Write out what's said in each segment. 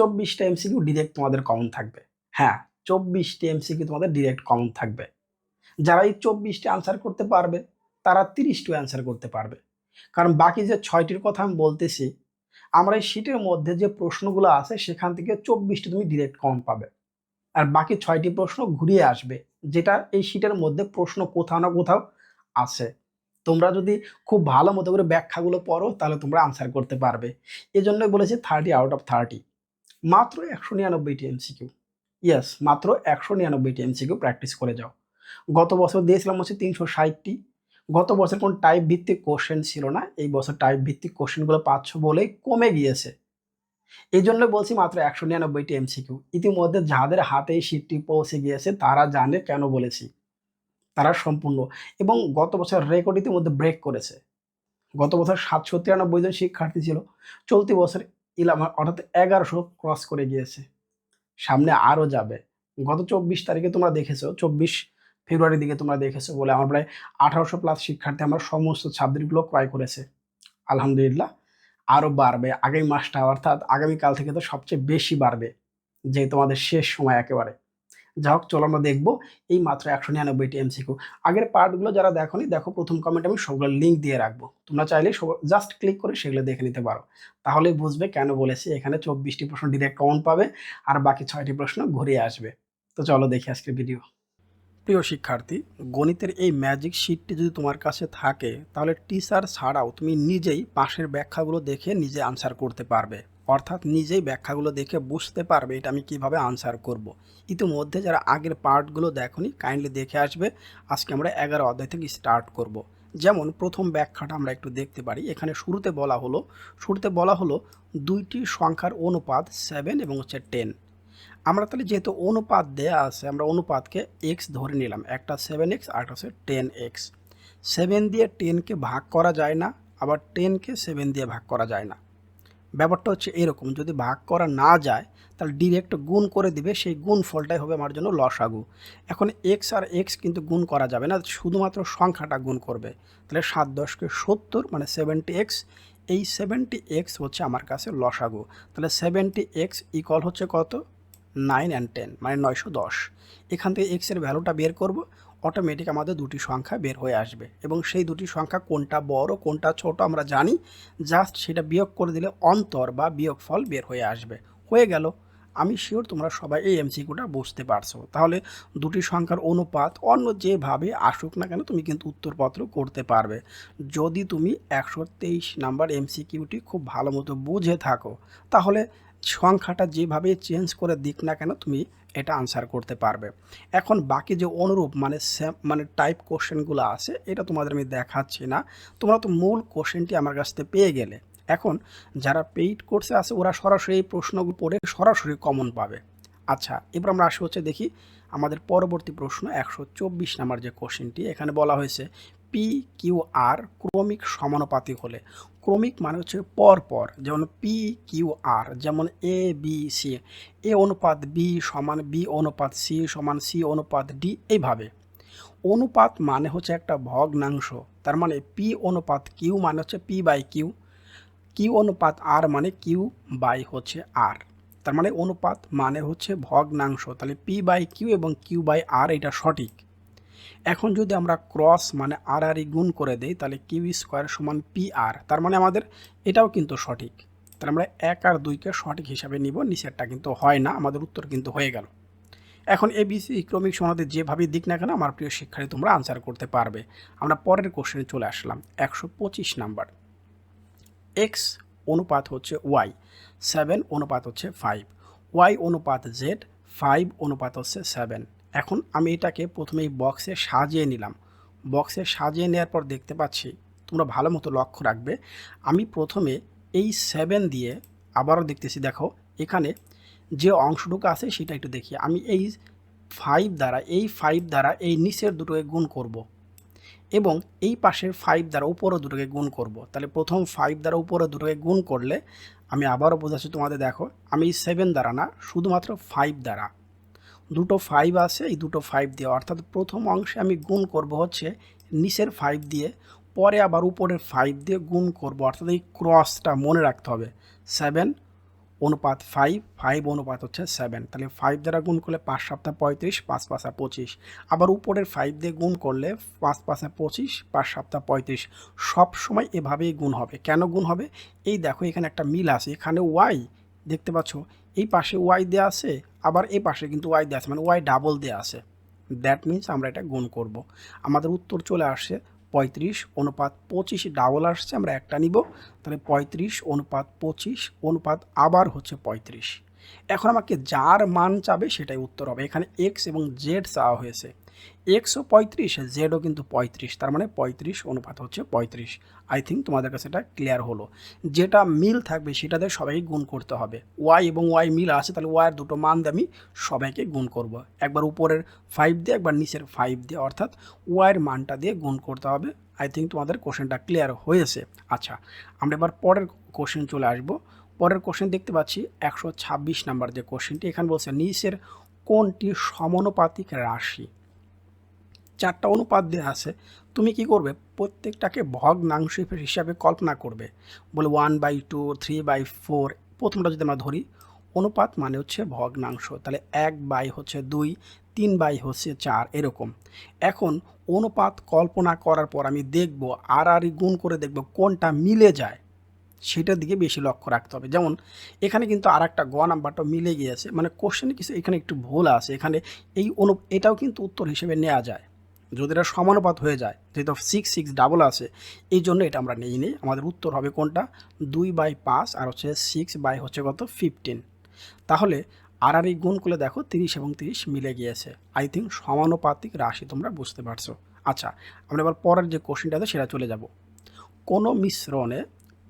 চব্বিশটা MCQ direct তোমাদের common থাকবে। হ্যাঁ চব্বিশটি এমসিকিউ তোমাদের ডিরেক্ট কমন থাকবে। যারা এই চব্বিশটি আনসার করতে পারবে, তারা তিরিশটি অ্যান্সার করতে পারবে। কারণ বাকি যে ছয়টির কথা আমি বলতেছি, আমরা এই শীটের মধ্যে যে প্রশ্নগুলো আছে, সেখান থেকে চব্বিশটি তুমি ডিরেক্ট কমন পাবে। আর বাকি ছয়টি প্রশ্ন ঘুরিয়ে আসবে, যেটা এই শীটের মধ্যে প্রশ্ন কোথাও না কোথাও আছে। তোমরা যদি খুব ভালো মতো করে ব্যাখ্যাগুলো পড়ো, তাহলে তোমরা আনসার করতে পারবে। এই জন্যই বলেছি থার্টি আউট অফ থার্টি মাত্র একশো নিরানব্বইটি এমসিকিউ। ইয়াস মাত্র একশো নিরানব্বইটি এমসিকিউ প্র্যাকটিস করে যাও। গত বছর দিয়েছিলাম হচ্ছে তিনশো ষাটটি। গত বছর কোন টাইপ ভিত্তিক কোশ্চেন ছিল না। এই বছর টাইপ ভিত্তিক কোশ্চেনগুলো পাচ্ছ বলেই কমে গিয়েছে। এই জন্য বলছি মাত্র একশো নিরানব্বইটি এমসিকিউ। ইতিমধ্যে যাদের হাতে এই শীটটি পৌঁছে গিয়েছে, তারা জানে কেন বলেছি। তারা সম্পূর্ণ। এবং গত বছর রেকর্ড ইতিমধ্যে ব্রেক করেছে। গত বছর সাতশো তিরানব্বই জন শিক্ষার্থী ছিল। চলতি বছর ইলাম অর্থাৎ এগারোশো ক্রস করে গিয়েছে। সামনে আরও যাবে। গত চব্বিশ তারিখে তোমরা দেখেছ, চব্বিশ ফেব্রুয়ারির দিকে তোমরা দেখেছ বলে আমার প্রায় আঠারোশো প্লাস শিক্ষার্থী আমার সমস্ত সাবজেক্টগুলো ক্রয় করেছে। আলহামদুলিল্লাহ, আরও বাড়বে। আগামী মাসটা অর্থাৎ আগামীকাল থেকে তো সবচেয়ে বেশি বাড়বে যে তোমাদের শেষ সময় একেবারে। যা হোক, চলো আমরা দেখব। এই মাত্র একশো নিরানব্বইটি এমসিকিউ। আগের পার্টগুলো যারা দেখোনি, দেখো প্রথম কমেন্ট আমি সবগুলো লিঙ্ক দিয়ে রাখব। তোমরা চাইলে সব জাস্ট ক্লিক করে সেগুলো দেখে নিতে পারো। তাহলেই বুঝবে কেন বলেছি, এখানে চব্বিশটি প্রশ্ন ডিরেক্ট কমন পাবে, আর বাকি ছয়টি প্রশ্ন ঘুরিয়ে আসবে। তো চলো দেখি আজকের ভিডিও প্রিয় শিক্ষার্থী, গণিতের এই ম্যাজিক শিটটি যদি তোমার কাছে থাকে, তাহলে টিচার ছাড়াও তুমি নিজেই পাশের ব্যাখ্যাগুলো দেখে নিজে আনসার করতে পারবে। অর্থাৎ নিজেই ব্যাখ্যাগুলো দেখে বুঝতে পারবে এটা আমি কীভাবে আনসার করব। ইতিমধ্যে যারা আগের পার্টগুলো দেখনি কাইন্ডলি দেখে আসবে। আজকে আমরা এগারো অধ্যায় থেকে স্টার্ট করব। যেমন প্রথম ব্যাখ্যাটা আমরা একটু দেখতে পারি। এখানে শুরুতে বলা হলো, শুরুতে বলা হলো দুইটি সংখ্যার অনুপাত সেভেন এবং হচ্ছে টেন আমরা তাহলে যেহেতু অনুপাত দেয়া আছে, আমরা অনুপাতকে এক্স ধরে নিলাম। একটা সেভেন এক্স আর একটা হচ্ছে টেন এক্স সেভেন দিয়ে টেনকে ভাগ করা যায় না, আবার টেনকে সেভেন দিয়ে ভাগ করা যায় না। ব্যাপারটা হচ্ছে এরকম, যদি ভাগ করা না যায়, তাহলে ডিরেক্ট গুণ করে দিবে, সেই গুণ ফলটাই হবে আমার জন্য লসাগু। এখন এক্স আর এক্স কিন্তু গুণ করা যাবে না, শুধুমাত্র সংখ্যাটা গুণ করবে। তাহলে সাত দশকে সত্তর মানে সেভেন্টি এক্স এই সেভেন্টি এক্স হচ্ছে আমার কাছে লসাগু। তাহলে সেভেন্টি এক্স ইকল হচ্ছে কত? নাইন অ্যান্ড টেন মানে নয়শো দশ। এখান থেকে এক্সের ভ্যালুটা বের করব অটোমেটিক আমাদের দুটি সংখ্যা বের হয়ে আসবে এবং সেই দুটি সংখ্যা কোনটা বড়, কোনটা ছোট আমরা জানি। জাস্ট সেটা বিয়োগ করে দিলে অন্তর বা বিয়োগফল বের হয়ে আসবে। হয়ে গেল। আমি শিওর তোমরা সবাই এই এমসিকিউটা বুঝতে পারছ। তাহলে দুটি সংখ্যার অনুপাত অন্য যেভাবে আসুক না কেন তুমি কিন্তু উত্তরপত্র করতে পারবে। যদি তুমি একশো তেইশ নাম্বার এমসিকিউটি খুব ভালো মতো বুঝে থাকো, তাহলে সংখ্যাটা যেভাবে চেঞ্জ করে দিক না কেন তুমি এটা আনসার করতে পারবে। এখন বাকি যে অনুরূপ মানে মানে টাইপ কোশ্চেনগুলো আছে, এটা তোমাদের আমি দেখাচ্ছি না। তোমরা তো মূল কোশ্চেনটি আমার কাছ থেকে পেয়ে গেলে। এখন যারা পেইড কোর্সে আছে, ওরা সরাসরি প্রশ্নগুলো পড়ে সরাসরি কমন পাবে। আচ্ছা এবার আমরা আসি হচ্ছে দেখি আমাদের পরবর্তী প্রশ্ন একশো চব্বিশ নাম্বার যে কোশ্চেনটি এখানে বলা হয়েছে পি কিউ আর ক্রমিক সমানুপাতিক হলে। ক্রমিক মানে হচ্ছে পর পর যেমন পি কিউ আর যেমন এ বি সি এ অনুপাত বি সমান বি অনুপাত সি সমান সি অনুপাত ডি এইভাবে। অনুপাত মানে হচ্ছে একটা ভগ্নাংশ, তার মানে পি অনুপাত কিউ মানে হচ্ছে পি বাই কিউ কিউ অনুপাত আর মানে কিউ বাই হচ্ছে আর তার মানে অনুপাত মানে হচ্ছে ভগ্নাংশ, তাহলে পি বাই কিউ এবং কিউ বাই আর এটা সঠিক। এখন যদি আমরা ক্রস মানে আর আর গুণ করে দেই, তাহলে কিউ স্কোয়ার সমান পি আর তার মানে আমাদের এটাও কিন্তু সঠিক। তাহলে আমরা এক আর দুইকে সঠিক হিসাবে নিব, নিচেরটা কিন্তু হয় না, আমাদের উত্তর কিন্তু হয়ে গেল। এখন এ এবিসি ক্রমিক সমাধি যেভাবে দিক না কেন, আমার প্রিয় শিক্ষার্থী, তোমরা আনসার করতে পারবে। আমরা পরের কোশ্চেনে চলে আসলাম, একশো পঁচিশ নাম্বার। এক্স অনুপাত হচ্ছে ওয়াই সেভেন অনুপাত হচ্ছে ফাইভ ওয়াই অনুপাত জেড ফাইভ অনুপাত হচ্ছে সেভেন এখন আমি এটাকে প্রথমে এই বক্সে সাজিয়ে নিলাম বক্সে সাজিয়ে নেওয়ার পর দেখতে পাচ্ছি তোমরা ভালো মতো লক্ষ্য রাখবে আমি প্রথমে এই সেভেন দিয়ে আবারও দেখতেছি, দেখো, এখানে যে অংশটুকু আছে সেটা একটু দেখি আমি এই ফাইভ দ্বারা, এই ফাইভ দ্বারা এই নিচের দুটোকে গুণ করব। এবং এই পাশের ফাইভ দ্বারা উপরও দুটোকে গুণ করব। তাহলে প্রথম ফাইভ দ্বারা উপরে দুটোকে গুণ করলে আমি আবারও বোঝাচ্ছি তোমাদের, দেখো, আমি সেভেন দ্বারা না, শুধুমাত্র ফাইভ দ্বারা দুটো ফাইভ আছে, এই দুটো ফাইভ দিয়ে। অর্থাৎ প্রথম অংশে আমি গুণ করব হচ্ছে নিচের ফাইভ দিয়ে, পরে আবার উপরের ফাইভ দিয়ে গুণ করব। অর্থাৎ এই ক্রসটা মনে রাখতে হবে। সেভেন অনুপাত ফাইভ ফাইভ অনুপাত হচ্ছে সেভেন তাহলে ফাইভ দ্বারা গুণ করলে পাঁচ সপ্তাহ পঁয়ত্রিশ, পাঁচ পাঁচা পঁচিশ। আবার উপরের ফাইভ দিয়ে গুণ করলে পাঁচ পাঁচা পঁচিশ, পাঁচ সপ্তাহ পঁয়ত্রিশ। সব সময় এভাবেই গুণ হবে। কেন গুণ হবে? এই দেখো এখানে একটা মিল আছে। এখানে ওয়াই দেখতে পাচ্ছ? এই পাশে ওয়াই দেওয়া আছে, আবার এই পাশে কিন্তু ওয়াই দেওয়া আছে মানে ওয়াই ডাবল দেওয়া আছে। দ্যাট মিন্স আমরা এটা গুণ করব। আমাদের উত্তর চলে আসছে, পঁয়ত্রিশ অনুপাত পঁচিশ ডাবল আসছে, আমরা একটা নিব, তাহলে পঁয়ত্রিশ অনুপাত পঁচিশ অনুপাত আবার হচ্ছে পঁয়ত্রিশ। এখন আমাকে যার মান চাবে সেটাই উত্তর হবে। এখানে এক্স এবং জেড চাওয়া হয়েছে। এক্সও পঁয়ত্রিশ জেডও কিন্তু পঁয়ত্রিশ, তার মানে পঁয়ত্রিশ অনুপাত হচ্ছে পঁয়ত্রিশ। আই থিঙ্ক তোমাদের কাছে এটা ক্লিয়ার হলো। যেটা মিল থাকবে সেটাতে সবাইকে গুণ করতে হবে। ওয়াই এবং ওয়াই মিল আছে, তাহলে ওয়াইয়ের দুটো মান দিয়ে আমি সবাইকে গুণ করব। একবার উপরের ফাইভ দিয়ে, একবার নিচের ফাইভ দিয়ে, অর্থাৎ ওয়াইয়ের মানটা দিয়ে গুণ করতে হবে। আই থিঙ্ক তোমাদের কোশ্চেনটা ক্লিয়ার হয়েছে। আচ্ছা আমরা এবার পরের কোশ্চেন চলে আসব। পরের কোশ্চেন দেখতে পাচ্ছি, একশো ছাব্বিশ নাম্বার যে কোশ্চেনটি এখানে বলছে, নিচের কোনটি সমানুপাতিক রাশি? চারটা অনুপাত দেওয়া আছে, তুমি কি করবে? প্রত্যেকটাকে ভগ্নাংশ হিসাবে কল্পনা করবে। বলে one by two three by four প্রথমটা যদি আমরা ধরি, অনুপাত মানে হচ্ছে ভগ্নাংশ। তাহলে এক বাই হচ্ছে দুই, তিন বাই হচ্ছে চার, এরকম। এখন অনুপাত কল্পনা করার পর আমি দেখব, আর আর গুণ করে দেখব কোনটা মিলে যায়। সেটার দিকে বেশি লক্ষ্য রাখতে হবে। যেমন, এখানে কিন্তু আর একটা গ নাম্বারটা মিলে গিয়েছে। মানে কোশ্চেনে কিছু এখানে একটু ভুল আছে। এখানে এই অনু এটাও কিন্তু উত্তর হিসেবে নেওয়া যায়। যদি এটা সমানুপাত হয়ে যায় যেহেতু সিক্স সিক্স ডাবল আছে এই জন্য এটা আমরা নেই, নিই। আমাদের উত্তর হবে কোনটা? দুই বাই পাঁচ আর হচ্ছে সিক্স বাই হচ্ছে কত? ফিফটিন তাহলে আর আর এই গুণ করলে দেখো, তিরিশ এবং তিরিশ মিলে গিয়েছে। আই থিঙ্ক সমানুপাতিক রাশি তোমরা বুঝতে পারছ। আচ্ছা আমরা এবার পরের যে কোশ্চেনটা আছে, সেটা চলে যাব। কোনো মিশ্রণে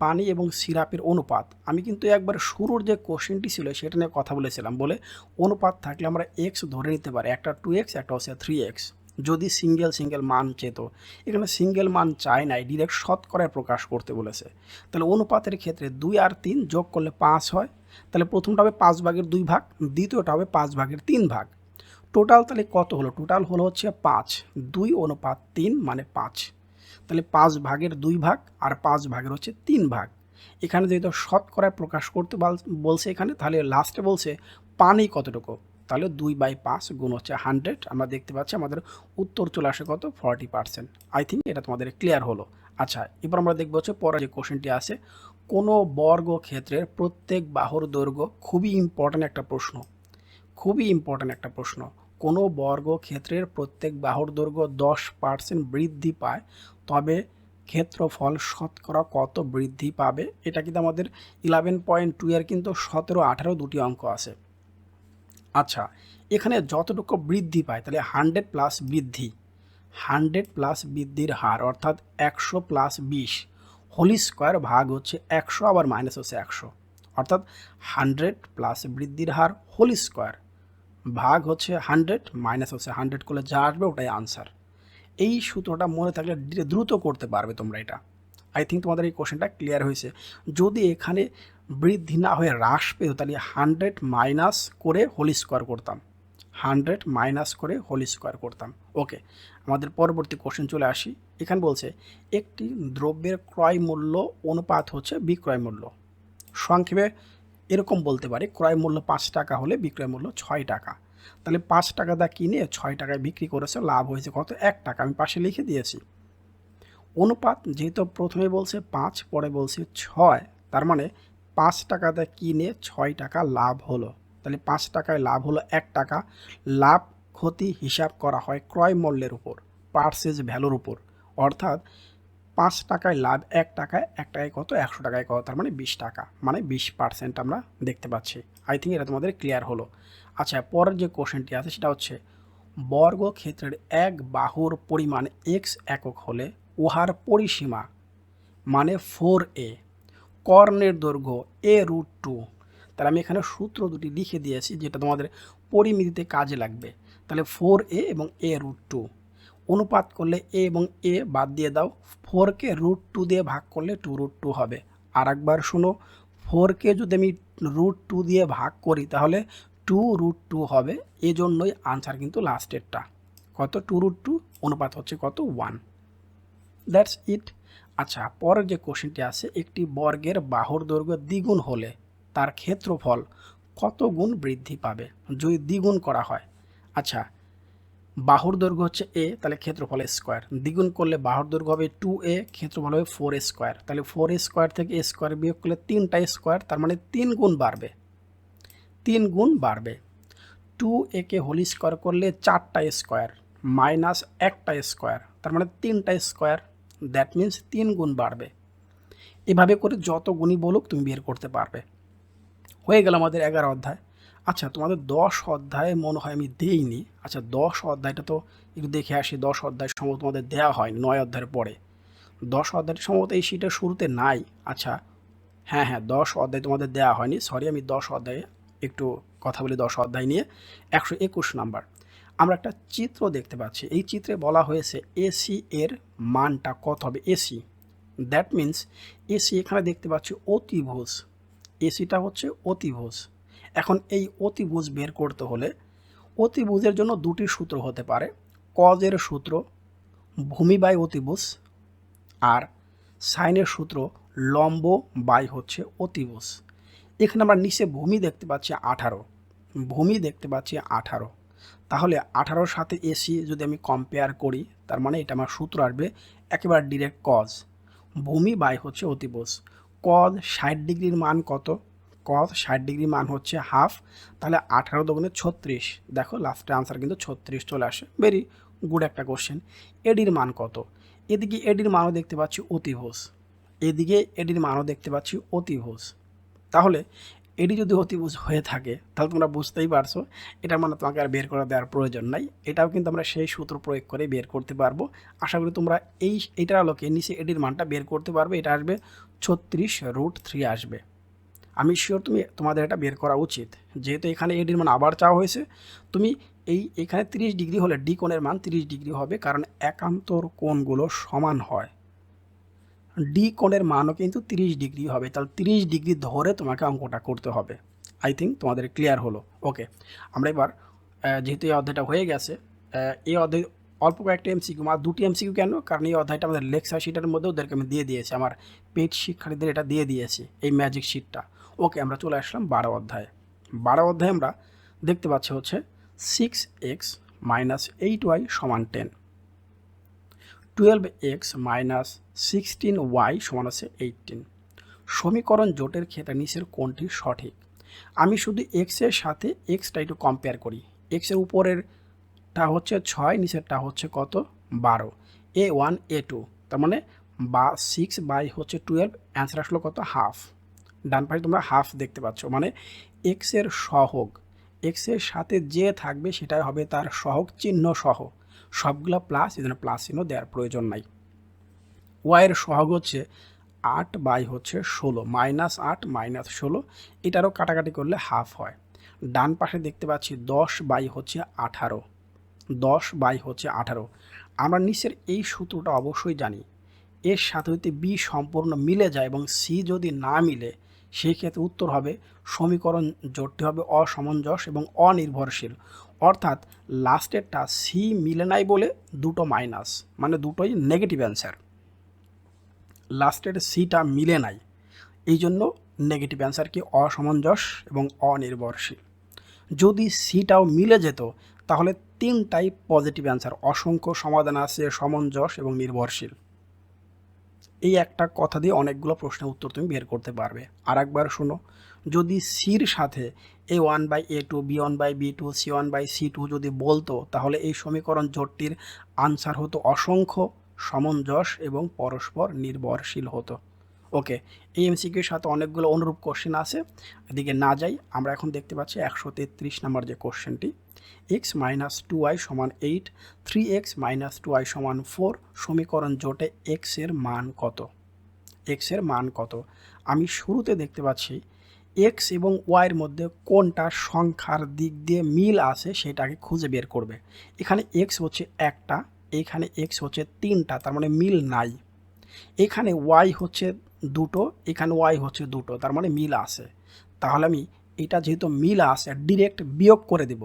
পানি এবং সিরাপের অনুপাত। আমি কিন্তু একবার শুরুর যে কোশ্চেনটি ছিল সেটা নিয়ে কথা বলেছিলাম বলে অনুপাত থাকলে আমরা এক্স ধরে নিতে পারি। একটা টু এক্স একটা হচ্ছে থ্রি এক্স যদি সিঙ্গেল সিঙ্গেল মান চেত, এখানে সিঙ্গেল মান চায় নাই ডিরেক্ট শতকরায় প্রকাশ করতে বলেছে। তাহলে অনুপাতের ক্ষেত্রে দুই আর তিন যোগ করলে পাঁচ হয়। তাহলে প্রথমটা হবে পাঁচ ভাগের দুই ভাগ, দ্বিতীয়টা হবে পাঁচ ভাগের তিন ভাগ। টোটাল তাহলে কত হলো? টোটাল হলো হচ্ছে পাঁচ। দুই অনুপাত তিন মানে পাঁচ। তাহলে পাঁচ ভাগের দুই ভাগ আর পাঁচ ভাগের হচ্ছে তিন ভাগ। এখানে যেহেতু শতকরায় প্রকাশ করতে বলছে এখানে, তাহলে লাস্টে বলছে পানি কতটুকু? তাহলে দুই বাই পাঁচ গুণ হচ্ছে হান্ড্রেড আমরা দেখতে পাচ্ছি আমাদের উত্তর চলে আসে কত? ফর্টি পার্সেন্ট আই থিঙ্ক এটা তোমাদের ক্লিয়ার হলো। আচ্ছা এবার আমরা দেখব হচ্ছে পরে যে কোশ্চেনটি আছে, কোনো বর্গ ক্ষেত্রের প্রত্যেক বাহুর দৈর্ঘ্য খুবই ইম্পর্ট্যান্ট একটা প্রশ্ন। খুবই ইম্পর্ট্যান্ট একটা প্রশ্ন। কোনো বর্গ ক্ষেত্রের প্রত্যেক বাহুর দৈর্ঘ্য দশ পার্সেন্ট বৃদ্ধি পায় তবে ক্ষেত্রফল শতকরা কত বৃদ্ধি পাবে? এটা কিন্তু আমাদের ইলেভেন পয়েন্ট টু এর কিন্তু সতেরো, আঠারো দুটি অঙ্ক আছে। আচ্ছা এখানে যতটুকু বৃদ্ধি পায়, তাহলে হান্ড্রেড প্লাস বৃদ্ধি। হান্ড্রেড প্লাস বৃদ্ধির হার, অর্থাৎ একশো প্লাস বিশ হোলি স্কোয়ার ভাগ হচ্ছে একশো, আবার মাইনাস হচ্ছে একশো। অর্থাৎ হান্ড্রেড প্লাস বৃদ্ধির হার হোলি স্কোয়ার ভাগ হচ্ছে হান্ড্রেড মাইনাস হচ্ছে হান্ড্রেড করলে যা আসবে ওটাই আনসার এই সূত্রটা মনে থাকলে দ্রুত করতে পারবে তোমরা এটা। আই থিঙ্ক তোমাদের এই কোশ্চেনটা ক্লিয়ার হয়েছে। যদি এখানে বৃদ্ধি না হয়ে হ্রাস পেত, তাহলে হান্ড্রেড মাইনাস করে হোলি স্কোয়ার করতাম। হান্ড্রেড মাইনাস করে হোলি স্কোয়ার করতাম। ওকে আমাদের পরবর্তী কোশ্চেন চলে আসি। এখানে বলছে, একটি দ্রব্যের ক্রয় মূল্য অনুপাত হচ্ছে বিক্রয় মূল্য। সংক্ষেপে এরকম বলতে পারি, ক্রয় মূল্য পাঁচ টাকা হলে বিক্রয় মূল্য ছয় টাকা। তাহলে পাঁচ টাকা দা কিনে ছয় টাকায় বিক্রি করেছে, লাভ হয়েছে কত? এক টাকা, আমি পাশে লিখে দিয়েছি। অনুপাত যেহেতু প্রথমে বলছে পাঁচ, পরে বলছে ছয়, তার মানে পাঁচ টাকাতে কিনে ছয় টাকা লাভ হলো। তাহলে পাঁচ টাকায় লাভ হলো এক টাকা, লাভ ক্ষতি হিসাব করা হয় ক্রয় মূল্যের উপর পার্সেজ ভ্যালুর উপর। অর্থাৎ পাঁচ টাকায় লাভ এক টাকায় এক টাকায় কত? একশো টাকায় কত? তার মানে বিশ টাকা মানে বিশ পার্সেন্ট আমরা দেখতে পাচ্ছি। আই থিঙ্ক এটা তোমাদের ক্লিয়ার হলো। আচ্ছা পরের যে কোশ্চেনটি আছে সেটা হচ্ছে বর্গ ক্ষেত্রের এক বাহুর পরিমাণ এক্স একক হলে উহার পরিসীমা মানে ফোর এ কর্ণের দৈর্ঘ্য এ রুট টু তাহলে আমি এখানে সূত্র দুটি লিখে দিয়েছি যেটা তোমাদের পরিমিতিতে কাজে লাগবে। তাহলে ফোর এ এবং এ রুট টু অনুপাত করলে এ এবং এ বাদ দিয়ে দাও ফোরকে রুট টু দিয়ে ভাগ করলে টু রুট টু হবে। আর একবার শোনো ফোরকে যদি আমি রুট টু দিয়ে ভাগ করি, তাহলে টু রুট টু হবে, এজন্যই আনসার কিন্তু লাস্টেরটা কত? টু রুট টু, অনুপাত হচ্ছে কত? ওয়ান দ্যাটস ইট আচ্ছা পরের যে কোশ্চেনটি আছে, একটি বর্গের বাহুর দৈর্ঘ্য দ্বিগুণ হলে তার ক্ষেত্রফল কত গুণ বৃদ্ধি পাবে? যদি দ্বিগুণ করা হয়। আচ্ছা বাহুর দৈর্ঘ্য হচ্ছে এ তাহলে ক্ষেত্রফল স্কোয়ার দ্বিগুণ করলে বাহুর দৈর্ঘ্য হবে টু এ ক্ষেত্রফল হবে ফোর স্কোয়ার তাহলে ফোর স্কোয়ার থেকে স্কোয়ার বিয়োগ করলে তিনটা স্কোয়ার তার মানে তিন গুণ বাড়বে। তিন গুণ বাড়বে। টু একে হোল স্কোয়ার করলে চারটা স্কোয়ার মাইনাস একটা স্কোয়ার তার মানে তিনটা স্কোয়ার দ্যাট মিন্স তিন গুণ বাড়বে। এভাবে করে যত গুণই বলুক তুমি বের করতে পারবে। হয়ে গেল আমাদের এগারো অধ্যায়। আচ্ছা তোমাদের দশ অধ্যায়ে মনে হয় আমি দেইনি। আচ্ছা দশ অধ্যায়টা তো একটু দেখে আসি। দশ অধ্যায় সম্ভবত তোমাদের দেওয়া হয় নয় অধ্যায়ের পরে। দশ অধ্যায়টা সম্ভবত এই শীটের শুরুতে নাই। আচ্ছা হ্যাঁ হ্যাঁ দশ অধ্যায় তোমাদের দেওয়া হয়নি। সরি আমি দশ অধ্যায়ে একটু কথা বলি দশ অধ্যায় নিয়ে, একশো একুশ নাম্বার। আমরা একটা চিত্র দেখতে পাচ্ছি। এই চিত্রে বলা হয়েছে এসি এর মানটা কত হবে? এসি দ্যাট মিন্স এসি এখানে দেখতে পাচ্ছি অতিভুজ। এসিটা হচ্ছে অতিভুজ। এখন এই অতিভুজ বের করতে হলে অতিভুজের জন্য দুটি সূত্র হতে পারে। কজের সূত্র ভূমি বাই অতিভুজ আর সাইনের সূত্র লম্ব বাই হচ্ছে অতিভুজ। এখানে আমরা নিচে ভূমি দেখতে পাচ্ছি আঠারো। ভূমি দেখতে পাচ্ছি আঠারো। তাহলে আঠারোর সাথে এসি যদি আমি কম্পেয়ার করি, তার মানে এটা আমার সূত্র আসবে একেবারে ডিরেক্ট কজ ভূমি বাই হচ্ছে অতিভুজ। কজ ষাট ডিগ্রির মান কত? কজ ষাট ডিগ্রি মান হচ্ছে হাফ তাহলে আঠারো দোকানে ছত্রিশ। দেখো লাস্টের আনসার কিন্তু ছত্রিশ চলে আসে। ভেরি গুড একটা কোশ্চেন এডির মান কত? এদিকে এডির মানও দেখতে পাচ্ছি অতিভুজ। এদিকে এডির মানও দেখতে পাচ্ছি অতিভুজ। তাহলে এটি যদি অতিভুজ হয়ে থাকে, তাহলে তোমরা বুঝতেই পারছ, এটা মানে তোমাকে আর বের করে দেওয়ার প্রয়োজন নাই। এটাও কিন্তু আমরা সেই সূত্র প্রয়োগ করে বের করতে পারব। আশা করি তোমরা এই, এটার আলোকে নিচে এটির মানটা বের করতে পারবে। এটা আসবে ছত্রিশ রুট থ্রি আসবে। আমি শিওর তুমি, তোমাদের এটা বের করা উচিত। যেহেতু এখানে এডির মান আবার চাওয়া হয়েছে, তুমি এই, এখানে তিরিশ ডিগ্রি হলে ডি কোণের মান তিরিশ ডিগ্রি হবে, কারণ একান্তর কোণগুলো সমান হয়। ডি কোণের মানও কিন্তু তিরিশ ডিগ্রি হবে। তাহলে তিরিশ ডিগ্রি ধরে তোমাকে অঙ্কটা করতে হবে। আই থিঙ্ক তোমাদের ক্লিয়ার হলো। ওকে আমরা এবার যেহেতু এই অধ্যায়টা হয়ে গেছে এই অধ্যায় অল্প কয়েকটা এমসিকিউ আর দুটি এমসিকিউ কেন? কারণ এই অধ্যায়টা আমাদের লেকচার শিটের মধ্যে ওদেরকে আমি দিয়ে দিয়েছি। আমার পেট শিক্ষার্থীদের এটা দিয়ে দিয়েছি, এই ম্যাজিক শিটটা ওকে আমরা চলে আসলাম বারো অধ্যায়ে। বারো অধ্যায়ে আমরা দেখতে পাচ্ছি হচ্ছে six x minus eight y সমান ten twelve x minus sixteen y সমান আছে এইটিন সমীকরণ জোটের ক্ষেত্রে নিচের কোনটি সঠিক। আমি শুধু এক্সের সাথে এক্সটা একটু কম্পেয়ার করি। এক্সের উপরেরটা হচ্ছে ছয়, নিচেরটা হচ্ছে কত? বারো। এ ওয়ান এ টু তার মানে বা সিক্স বাই হচ্ছে টুয়েলভ অ্যান্সার আসলো কত? হাফ ডান পাশে তোমরা হাফ দেখতে পাচ্ছ। মানে এক্সের সহগ এক্সের সাথে যে থাকবে সেটাই হবে তার সহগ চিহ্ন সহ। সবগুলো প্লাস এখানে প্লাস চিহ্ন দেওয়ার প্রয়োজন নাই। ওয়াইয়ের সহগ হচ্ছে আট বাই হচ্ছে ষোলো মাইনাস আট মাইনাস ষোলো, এটারও কাটাকাটি করলে হাফ হয়। ডান পাশে দেখতে পাচ্ছি দশ বাই হচ্ছে আঠারো, দশ বাই হচ্ছে আঠারো। আমরা নিচের এই সূত্রটা অবশ্যই জানি। এর সাথে যদি বি সম্পূর্ণ মিলে যায় এবং সি যদি না মিলে সেই ক্ষেত্রে উত্তর হবে সমীকরণ জোটটি হবে অসমঞ্জস এবং অনির্ভরশীল। অর্থাৎ লাস্টেরটা সি মিলে নাই বলে দুটো মাইনাস মানে দুটোই নেগেটিভ অ্যান্সার লাস্টের সিটা মিলে নাই এই জন্য নেগেটিভ অ্যান্সার কি অসমঞ্জস এবং অনির্ভরশীল। যদি সিটাও মিলে যেত, তাহলে তিনটাই পজিটিভ অ্যান্সার অসংখ্য সমাধান আছে, সমঞ্জস এবং নির্ভরশীল। এই একটা কথা দিয়ে অনেকগুলো প্রশ্নের উত্তর তুমি বের করতে পারবে। আর একবার শোনো, যদি সির সাথে a one by a two, b one by b two, c one by c two যদি বলতো, তাহলে এই সমীকরণ জোটটির আনসার হতো অসংখ্য সমঞ্জস এবং পরস্পর নির্ভরশীল হতো। ওকে, এই এমসিকিউর সাথে অনেকগুলো অনুরূপ কোশ্চেন আছে। এদিকে না যাই, আমরা এখন দেখতে পাচ্ছি একশো তেত্রিশ নাম্বার যে কোশ্চেনটি এক্স মাইনাস টু আই সমান eight three x minus two y সমান ফোর সমীকরণ জোটে এক্সের মান কত? এক্সের মান কত? আমি শুরুতে দেখতে পাচ্ছি এক্স এবং ওয়াইয়ের মধ্যে কোনটা সংখ্যার দিক দিয়ে মিল আছে সেটাকে খুঁজে বের করবে। এখানে এক্স হচ্ছে একটা, এখানে এক্স হচ্ছে তিনটা, তার মানে মিল নাই। এখানে ওয়াই হচ্ছে দুটো, এখানে ওয়াই হচ্ছে দুটো, তার মানে মিল আছে। তাহলে আমি এটা যেহেতু মিল আছে ডিরেক্ট বিয়োগ করে দেব।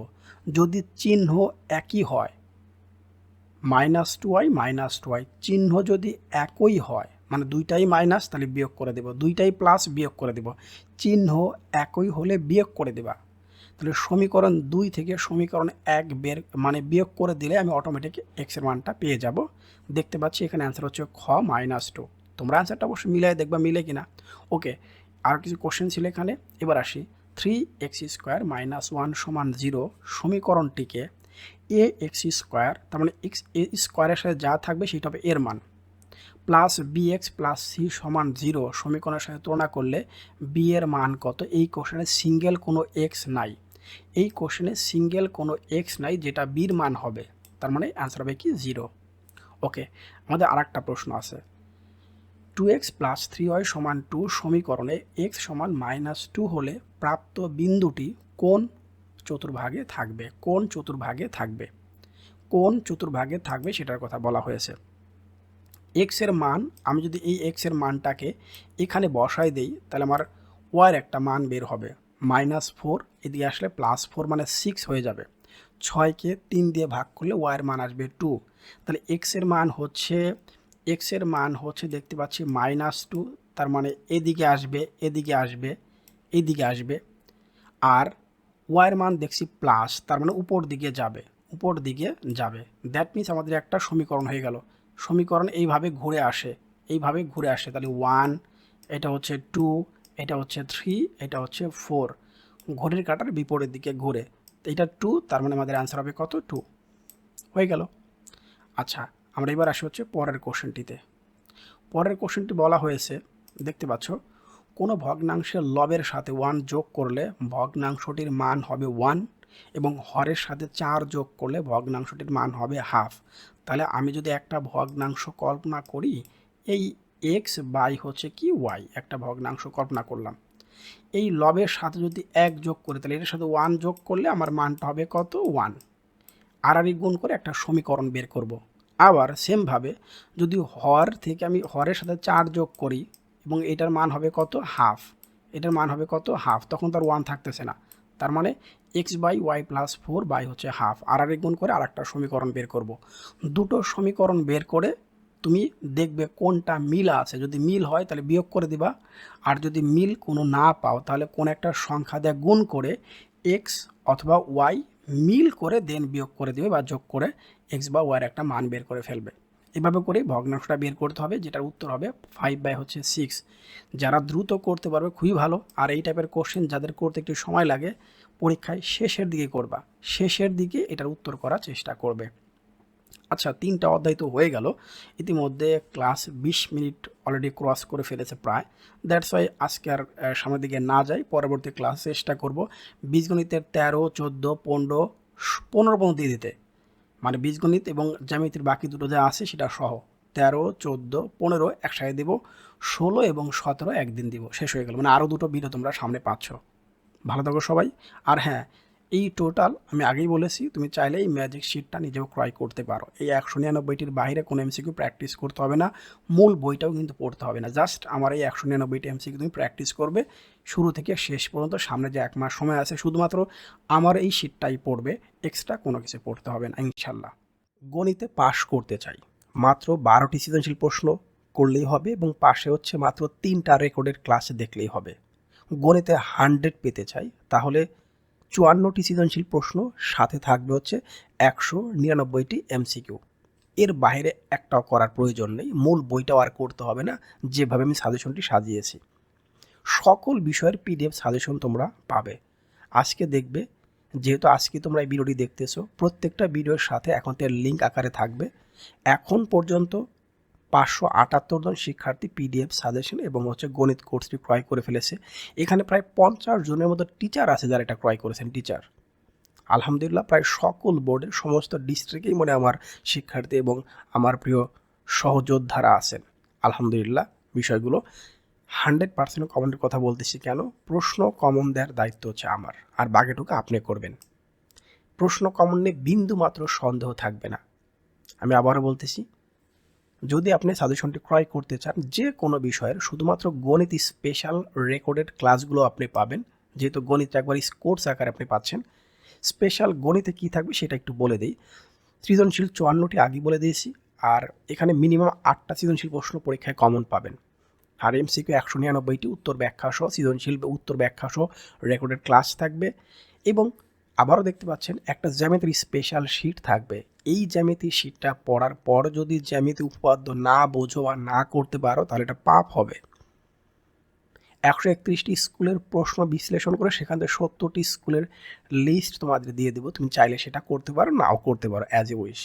যদি চিহ্ন একই হয় minus two y minus two y চিহ্ন যদি একই হয় মানে দুইটাই মাইনাস তাহলে বিয়োগ করে দেব। দুইটাই প্লাস বিয়োগ করে দেব। চিহ্ন একই হলে বিয়োগ করে দেবা। তাহলে সমীকরণ দুই থেকে সমীকরণ এক বের মানে বিয়োগ করে দিলে আমি অটোমেটিক এক্সের মানটা পেয়ে যাব। দেখতে পাচ্ছি এখানে অ্যান্সার হচ্ছে খ মাইনাস টু তোমরা অ্যান্সারটা অবশ্যই মিলাই দেখবা, মিলে কিনা। ওকে আর কিছু কোশ্চেন ছিল এখানে। এবার আসি। Three x square minus one সমান জিরো সমীকরণটিকে এ এক্স স্কোয়ার তার মানে এক্স এ স্কোয়ারের সাথে যা থাকবে সেটা হবে এর মান। Plus b x plus c সমান জিরো সমীকরণের সাথে তুলনা করলে বি এর মান কত? এই কোশ্চেনে সিঙ্গেল কোনো এক্স নাই। এই কোশ্চেনে সিঙ্গেল কোনো এক্স নাই, যেটা বির মান হবে। তার মানে অ্যান্সার হবে কি? জিরো ওকে আমাদের আর প্রশ্ন আছে। Two x plus three y সমান টু সমীকরণে এক্স সমান মাইনাস টু হলে প্রাপ্ত বিন্দুটি কোন চতুর্ভাগে থাকবে কোন চতুর্ভাগে থাকবে। কোন চতুর্ভাগে থাকবে সেটার কথা বলা হয়েছে। এক্সের মান, আমি যদি এই এক্সের মানটাকে এখানে বসাই দেই, তাহলে আমার ওয়ার একটা মান বের হবে। মাইনাস ফোর এদিকে আসলে প্লাস ফোর মানে সিক্স হয়ে যাবে। ছয়কে তিন দিয়ে ভাগ করলে ওয়ার মান আসবে টু তাহলে এক্সের মান হচ্ছে এক্সের মান হচ্ছে দেখতে পাচ্ছি মাইনাস টু তার মানে এদিকে আসবে এদিকে আসবে এদিকে আসবে। আর ওয়ার মান দেখছি প্লাস তার মানে উপর দিকে যাবে, উপর দিকে যাবে। দ্যাট মিনস আমাদের একটা সমীকরণ হয়ে গেল। সমীকরণ এইভাবে ঘুরে আসে, এইভাবে ঘুরে আসে। তাহলে ওয়ান এটা হচ্ছে টু এটা হচ্ছে থ্রি এটা হচ্ছে ফোর ঘড়ির কাটার বিপরীত দিকে ঘুরে। এটা টু তার মানে আমাদের অ্যান্সার হবে কত? টু হয়ে গেল। আচ্ছা আমরা এবার আসি হচ্ছে পরের কোশ্চেনটিতে। পরের কোশ্চেনটি বলা হয়েছে, দেখতে পাচ্ছ, কোনো ভগ্নাংশের লবের সাথে ওয়ান যোগ করলে ভগ্নাংশটির মান হবে ওয়ান এবং হরের সাথে চার যোগ করলে ভগ্নাংশটির মান হবে হাফ তাহলে আমি যদি একটা ভগ্নাংশ কল্পনা করি, এই এক্স বাই হচ্ছে কি ওয়াই একটা ভগ্নাংশ কল্পনা করলাম। এই লবের সাথে যদি এক যোগ করি, তাহলে এটার সাথে ওয়ান যোগ করলে আমার মানটা হবে কত? ওয়ান আড়াআড়ি গুণ করে একটা সমীকরণ বের করব। আবার সেমভাবে যদি হর থেকে আমি হরের সাথে চার যোগ করি এবং এটার মান হবে কত? হাফ। এটার মান হবে কত? হাফ। তখন তার ওয়ান থাকতেছে না। তার মানে x by y plus four by হচ্ছে হাফ আর আরেক গুণ করে আরেকটা সমীকরণ বের করব। দুটো সমীকরণ বের করে তুমি দেখবে কোনটা মিল আছে। যদি মিল হয় তাহলে বিয়োগ করে দিবা। আর যদি মিল কোনো না পাও তাহলে কোন একটা সংখ্যা দিয়ে গুণ করে এক্স অথবা ওয়াই মিল করে দেন বিয়োগ করে দেবে বা যোগ করে এক্স বা ওয়ার একটা মান বের করে ফেলবে। এভাবে করে ভগ্নাংশটা বের করতে হবে, যেটার উত্তর হবে ফাইভ বাই হচ্ছে সিক্স যারা দ্রুত করতে পারবে খুবই ভালো, আর এই টাইপের কোশ্চেন যাদের করতে একটু সময় লাগে, পরীক্ষায় শেষের দিকে করবা। শেষের দিকে এটার উত্তর করার চেষ্টা করবে। আচ্ছা তিনটা অধ্যায় তো হয়ে গেল। ইতিমধ্যে ক্লাস বিশ মিনিট অলরেডি ক্রস করে ফেলেছে প্রায়। দ্যাটস ওয়াই আজকে আর সামনের দিকে না যাই, পরবর্তী ক্লাস চেষ্টা করব বীজগণিতের তেরো, চোদ্দ, পনেরো পনেরো পর্যন্ত দিয়ে দিতে। মানে বীজগণিত এবং জ্যামিতির বাকি দুটো যা আছে সেটা সহ। তেরো, চোদ্দ, পনেরো একসাথে দিব, ষোলো এবং সতেরো একদিন দিব। শেষ হয়ে গেল। মানে আরও দুটো ভিডিও তোমরা সামনে পাচ্ছ। ভালো থাকো সবাই। আর হ্যাঁ এই টোটাল আমি আগেই বলেছি, তুমি চাইলে এই ম্যাজিক শিটটা নিজেও ক্রয় করতে পারো। এই একশো নিরানব্বইটির বাইরে কোনো এমসিকিউ প্র্যাকটিস করতে হবে না, মূল বইটাও কিন্তু পড়তে হবে না। জাস্ট আমার এই একশো নিরানব্বইটি এমসিকিউ তুমি প্র্যাকটিস করবে, শুরু থেকে শেষ পর্যন্ত, সামনে যে এক মাস সময় আছে, শুধুমাত্র আমার এই শিটটাই পড়বে এক্সট্রা কোনো কিছু পড়তে হবে না, ইনশাল্লাহ। গণিতে পাশ করতে চাই, মাত্র বারোটি সৃজনশীল প্রশ্ন করলেই হবে এবং পাশে হচ্ছে মাত্র তিনটা রেকর্ডের ক্লাস দেখলেই হবে। গণিতে হান্ড্রেড পেতে চাই, তাহলে চুয়ান্নটি সৃজনশীল প্রশ্ন সাথে থাকবে হচ্ছে একশো নিরানব্বইটি এমসিকিউ। এর বাইরে একটাও করার প্রয়োজন নেই, মূল বইটাও আর করতে হবে না, যেভাবে আমি সাজেশনটি সাজিয়েছি। সকল বিষয়ের পিডিএফ সাজেশন তোমরা পাবে। আজকে দেখবে, যেহেতু আজকে তোমরা এই ভিডিওটি দেখতেছো, প্রত্যেকটা ভিডিওর সাথে এখন এর লিঙ্ক আকারে থাকবে। এখন পর্যন্ত পাঁচশো আটাত্তর জন শিক্ষার্থী পিডিএফ সাজেশন এবং হচ্ছে গণিত কোর্সটি ক্রয় করে ফেলেছে। এখানে প্রায় পঞ্চাশ জনের মতো টিচার আছে যারা এটা ক্রয় করেছেন, টিচার। আলহামদুলিল্লাহ, প্রায় সকল বোর্ডের সমস্ত ডিস্ট্রিক্টেই মনে আমার শিক্ষার্থী এবং আমার প্রিয় সহযোদ্ধারা আছেন। আলহামদুলিল্লাহ, বিষয়গুলো হান্ড্রেড পার্সেন্ট কমনের কথা বলতেছি কেন? প্রশ্ন কমন দেওয়ার দায়িত্ব হচ্ছে আমার, আর বাকিটুকু আপনি করবেন। প্রশ্ন কমন নিয়ে বিন্দু মাত্র সন্দেহ থাকবে না। আমি আবারও বলতেছি যদি আপনি সাজেশনটি ক্রয় করতে চান যে কোনো বিষয়ের, শুধুমাত্র গণিত স্পেশাল রেকর্ডেড ক্লাসগুলো আপনি পাবেন। যেহেতু গণিত একবার কোর্স আকারে আপনি পাচ্ছেন স্পেশাল গণিতে কী থাকবে সেটা একটু বলে দিই। সৃজনশীল চুয়ান্নটি আগে বলে দিয়েছি, আর এখানে মিনিমাম আটটা সৃজনশীল প্রশ্ন পরীক্ষায় কমন পাবেন। আর এমসিকিউ একশো নিরানব্বইটি উত্তর ব্যাখ্যা সহ, সৃজনশীল উত্তর ব্যাখ্যা সহ রেকর্ডেড ক্লাস থাকবে এবং আবারও দেখতে পাচ্ছেন, একটা জ্যামিতির স্পেশাল শিট থাকবে। এই জ্যামিতি শিটটা পড়ার পর যদি জ্যামিতি উপপাদ্য না বোঝো বা না করতে পারো, তাহলে এটা পাপ হবে। একশো একত্রিশটি স্কুলের প্রশ্ন বিশ্লেষণ করে সেখান থেকে সত্তরটি স্কুলের লিস্ট তোমাদের দিয়ে দেবো। তুমি চাইলে সেটা করতে পারো, নাও করতে পারো অ্যাজ এ উইশ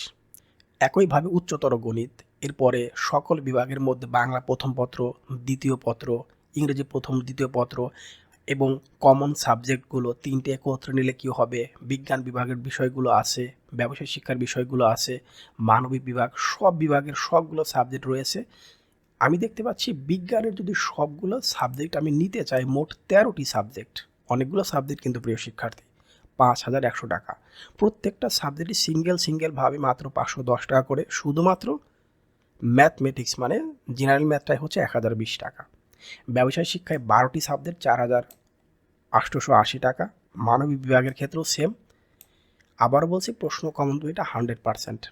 একইভাবে উচ্চতর গণিত, এরপরে সকল বিভাগের মধ্যে বাংলা প্রথম পত্র, দ্বিতীয় পত্র, ইংরেজি প্রথম, দ্বিতীয় পত্র এবং কমন সাবজেক্টগুলো তিনটে একত্রে নিলে কী হবে? বিজ্ঞান বিভাগের বিষয়গুলো আছে, ব্যবসায় শিক্ষার বিষয়গুলো আছে, মানবিক বিভাগ, সব বিভাগের সবগুলো সাবজেক্ট রয়েছে। আমি দেখতে পাচ্ছি বিজ্ঞানের যদি সবগুলো সাবজেক্ট আমি নিতে চাই, মোট তেরোটি সাবজেক্ট অনেকগুলো সাবজেক্ট কিন্তু প্রিয় শিক্ষার্থী, পাঁচ হাজার একশো টাকা। প্রত্যেকটা সাবজেক্টই সিঙ্গেল সিঙ্গেলভাবে মাত্র পাঁচশো দশ টাকা করে, শুধুমাত্র ম্যাথমেটিক্স মানে জেনারেল ম্যাথটাই হচ্ছে এক হাজার বিশ টাকা। ব্যবসায় শিক্ষায় বারোটি সাবজেক্ট চার হাজার আটশোশো আশি টাকা। মানবিক বিভাগের ক্ষেত্রেও সেম আবার বলছি, প্রশ্ন কমন দুইটা হান্ড্রেড পারসেন্ট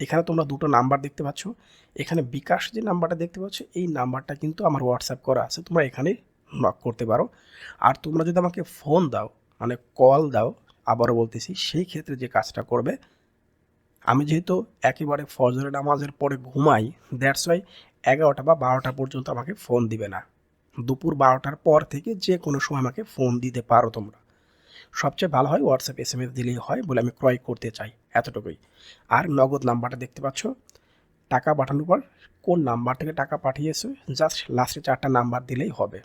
এখানে তোমরা দুটো নাম্বার দেখতে পাচ্ছ। এখানে বিকাশ যে নাম্বারটা দেখতে পাচ্ছ, এই নাম্বারটা কিন্তু আমার হোয়াটসঅ্যাপ করা আছে। তোমরা এখানে নক করতে পারো। আর তোমরা যদি আমাকে ফোন দাও মানে কল দাও, আবারও বলতেছি, সেই ক্ষেত্রে যে কাজটা করবে, আমি যেহেতু একেবারে ফজরের নামাজের পরে ঘুমাই দ্যাটস ওয়াই এগারোটা বা বারোটা পর্যন্ত আমাকে ফোন দিবে না। দুপুর বারোটার পর থেকে যে কোনো সময় আমাকে ফোন দিতে পারো তোমরা। সবচেয়ে ভালো হয় হোয়াটসঅ্যাপ এস এম এস দিলেই হয় বলে আমি ক্রয় করতে চাই এতটুকুই। আর নগদ নাম্বারটা দেখতে পাচ্ছ? টাকা পাঠানোর পর কোন নাম্বার থেকে টাকা পাঠিয়েছো? জাস্ট লাস্টে চারটা নাম্বার দিলেই হবে।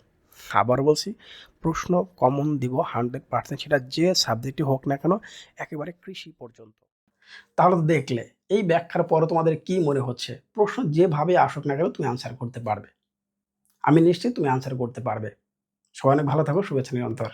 আবার বলছি, প্রশ্ন কমন দিব হান্ড্রেড পার্সেন্ট সেটা যে সাবজেক্টই হোক না কেন, একেবারে কৃষি পর্যন্ত। তাহলে দেখলে, এই ব্যাখ্যার পরও তোমাদের কি মনে হচ্ছে? প্রশ্ন যেভাবে আসুক না কেন, তুমি আনসার করতে পারবে। আমি নিশ্চিত তুমি আনসার করতে পারবে। সবাই অনেক ভালো থাকো শুভেচ্ছা নিরন্তর।